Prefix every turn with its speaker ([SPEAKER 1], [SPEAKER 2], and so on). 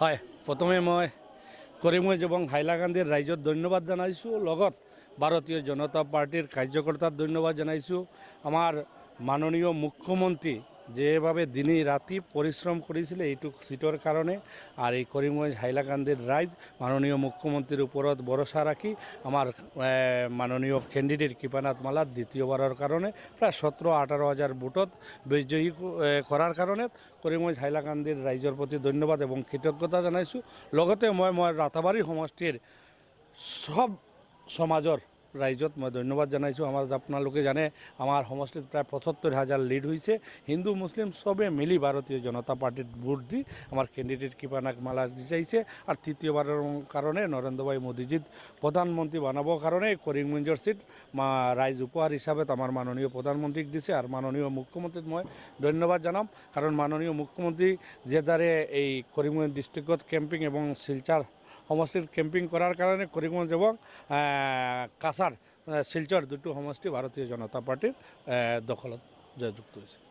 [SPEAKER 1] হয়। প্ৰথমে মই কৰিমগঞ্জ এবং হাইলাকান্দিৰ ৰাইজত ধন্যবাদ জনাইছোঁ। লগত ভাৰতীয় জনতা পাৰ্টীৰ কাৰ্যকৰ্তাত ধন্যবাদ জনাইছোঁ। আমাৰ মাননীয় মুখ্যমন্ত্ৰী যেভাবে দিনে ৰাতি পৰিশ্ৰম কৰিছিলে এইটো চিটৰ কাৰণে আৰু এই কৰিমগঞ্জ হাইলাকান্দিৰ ৰাইজ মাননীয় মুখ্যমন্ত্ৰীৰ ওপৰত ভৰসা ৰাখি আমাৰ এ, মাননীয় কেণ্ডিডেট কৃপানাথ মালাত দ্বিতীয়বাৰৰ কাৰণে প্ৰায় সোতৰ আঠাৰ হাজাৰ ভোটত বিজয়ী এ, কৰাৰ কাৰণে কৰিমগঞ্জ হাইলাকান্দিৰ ৰাইজৰ প্ৰতি ধন্যবাদ এবং কৃতজ্ঞতা জনাইছোঁ। লগতে মই মই ৰাতাবাৰী সমষ্টিৰ সব সমাজৰ ৰাইজত মই ধন্যবাদ জনাইছোঁ। আমাৰ আপোনালোকে জানে, আমাৰ সমষ্টিত প্ৰায় পঁচত্তৰ হাজাৰ লিড হৈছে। হিন্দু, মুছলিম চবে মিলি ভাৰতীয় জনতা পাৰ্টিত ভোট দি আমাৰ কেণ্ডিডেট কৃপানাক মালা বিচাৰিছে আৰু তৃতীয়বাৰৰ কাৰণে নৰেন্দ্ৰ ভাই মোদীজিত প্ৰধানমন্ত্ৰী বনাবৰ কাৰণে কৰিমগঞ্জৰ মা, ৰাইজ উপহাৰ হিচাপে আমাৰ মাননীয় প্ৰধানমন্ত্ৰীক দিছে। আৰু মাননীয় মুখ্যমন্ত্ৰীক মই ধন্যবাদ জনাম। কাৰণ মাননীয় মুখ্যমন্ত্ৰী যেদৰে এই কৰিমগঞ্জ ডিষ্ট্ৰিক্টত কেম্পিং এবং শিলচাৰ সমষ্টিত ক্যাম্পিং করার কারণে করিমগঞ্জ এবং কাসার শিলচর দুটো সমষ্টি ভারতীয় জনতা পার্টির দখলত জয়যুক্ত হৈছে